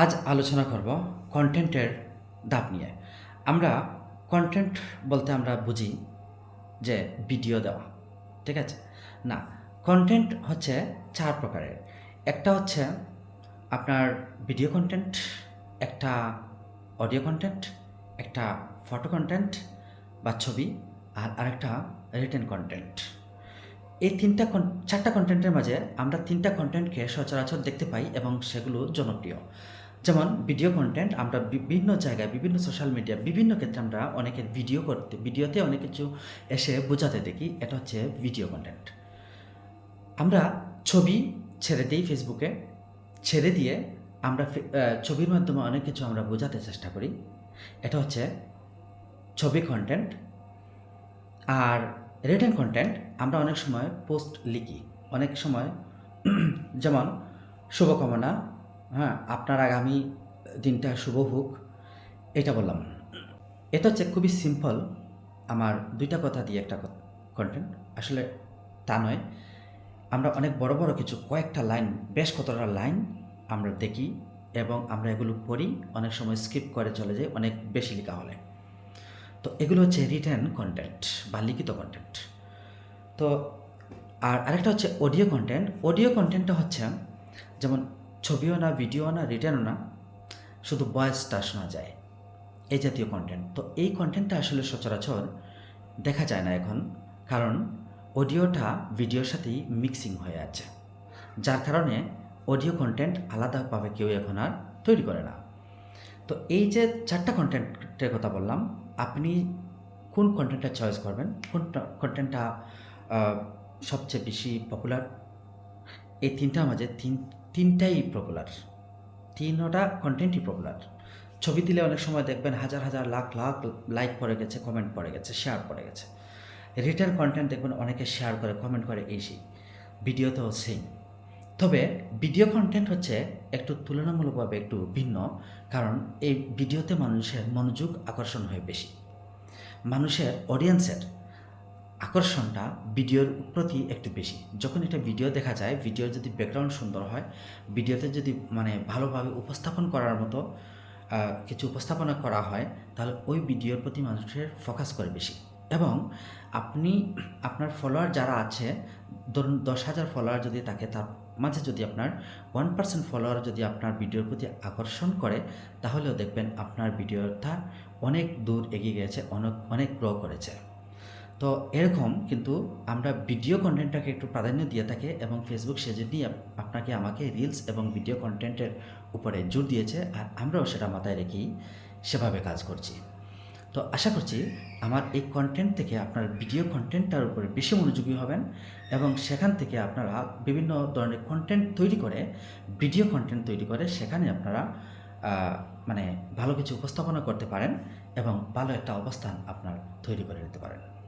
আজ আলোচনা করব কন্টেন্টের দাপ নিয়ে। আমরা কন্টেন্ট বলতে আমরা বুঝি যে ভিডিও দেওয়া, ঠিক আছে? না কন্টেন্ট হচ্ছে চার প্রকারের। একটা হচ্ছে আপনার ভিডিও কন্টেন্ট একটা অডিও কন্টেন্ট একটা ফটো কন্টেন্ট বা ছবি, আর আরেকটা রিটেন কন্টেন্ট এই তিনটা চারটা কন্টেন্টের মাঝে আমরা তিনটা কন্টেন্টকে সচরাচর দেখতে পাই এবং সেগুলো জনপ্রিয়। যেমন ভিডিও কন্টেন্ট আমরা বিভিন্ন জায়গায়, বিভিন্ন সোশ্যাল মিডিয়া বিভিন্ন ক্ষেত্রে আমরা অনেকের ভিডিও করতে ভিডিওতে অনেক কিছু এসে বোঝাতে দেখি, এটা হচ্ছে ভিডিও কন্টেন্ট আমরা ছবি ছেড়ে দিই ফেসবুকে ছেড়ে দিয়ে আমরা ছবির মাধ্যমে অনেক কিছু আমরা বোঝাতে চেষ্টা করি। এটা হচ্ছে ছবি কন্টেন্ট আর রিটেন কন্টেন্ট আমরা অনেক সময় পোস্ট লিখি। অনেক সময় যেমন, শুভকামনা হ্যাঁ আপনার আগামী দিনটা শুভ হোক, এটা বললাম। এটা হচ্ছে খুবই সিম্পল আমার দুইটা কথা দিয়ে একটা কন্টেন্ট আসলে তা নয়, আমরা অনেক বড় বড় কিছু, কয়েকটা লাইন বেশ কতটা লাইন আমরা দেখি এবং আমরা এগুলো পড়ি, অনেক সময় স্কিপ করে চলে যাই, অনেক বেশি লেখা হলে। তো এগুলো হচ্ছে রিটেন কন্টেন্ট বা লিখিত কন্টেন্ট তো আর আরেকটা হচ্ছে অডিও কন্টেন্ট অডিও কন্টেন্টটা হচ্ছে, যেমন ছবিও না, ভিডিও না রিটার্নও না, শুধু ভয়েসটা শোনা যায়, এই জাতীয় কন্টেন্ট তো এই কন্টেন্টটা আসলে সচরাচর দেখা যায় না এখন, কারণ অডিওটা ভিডিওর সাথেই মিক্সিং হয়ে আছে, যার কারণে অডিও কন্টেন্ট আলাদাভাবে কেউ এখন আর তৈরি করে না। তো এই যে চারটা কন্টেন্টের কথা বললাম, আপনি কোন কন্টেন্টটা চয়েস করবেন? কোন কন্টেন্টটা সবচেয়ে বেশি পপুলার এই তিনটার মাঝে তিন তিনটাই পপুলার তিনটা কন্টেন্টই পপুলার ছবি দিলে অনেক সময় দেখবেন হাজার হাজার, লাখ লাখ লাইক পড়ে গেছে কমেন্ট পড়ে গেছে শেয়ার পড়ে গেছে। রিটেল কন্টেন্ট দেখবেন অনেকে শেয়ার করে কমেন্ট করে, এই সেই। ভিডিওতেও সেম তবে ভিডিও কন্টেন্ট হচ্ছে একটু তুলনামূলকভাবে একটু ভিন্ন, কারণ এই ভিডিওতে মানুষের মনোযোগ আকর্ষণ হয় বেশি। মানুষের অডিয়েন্সের আকর্ষণটা ভিডিওর প্রতি একটু বেশি। যখন একটা ভিডিও দেখা যায়, ভিডিওর যদি ব্যাকগ্রাউন্ড সুন্দর হয়, ভিডিওতে যদি মানে ভালোভাবে উপস্থাপন করার মতো কিছু উপস্থাপনা করা হয়, তাহলে ওই ভিডিওর প্রতি মানুষের ফোকাস করে বেশি। এবং আপনি, আপনার ফলোয়ার যারা আছে, ধরুন দশ হাজার ফলোয়ার যদি থাকে, তার মাঝে যদি আপনার ওয়ান পার্সেন্ট ফলোয়ার যদি আপনার ভিডিওর প্রতি আকর্ষণ করে, তাহলেও দেখবেন আপনার ভিডিওটা অনেক দূর এগিয়ে গেছে, অনেক অনেক গ্রো করেছে। তো এরকম কিন্তু আমরা ভিডিও কন্টেন্টটাকে একটু প্রাধান্য দিয়ে থাকি এবং ফেসবুক সেজন্যই আপ- আপনাকে আমাকে রিলস এবং ভিডিও কন্টেন্টের উপরে জোর দিয়েছে আর আমরাও সেটা মাথায় রেখেই সেভাবে কাজ করছি। তো আশা করছি আমার এই কন্টেন্ট থেকে আপনার ভিডিও কন্টেন্টটার উপরে বেশি মনোযোগী হবেন এবং সেখান থেকে আপনারা বিভিন্ন ধরনের কন্টেন্ট তৈরি করে ভিডিও কন্টেন্ট তৈরি করে সেখানে আপনারা মানে ভালো কিছু উপস্থাপনা করতে পারেন এবং ভালো একটা অবস্থান আপনার তৈরি করে নিতে পারেন।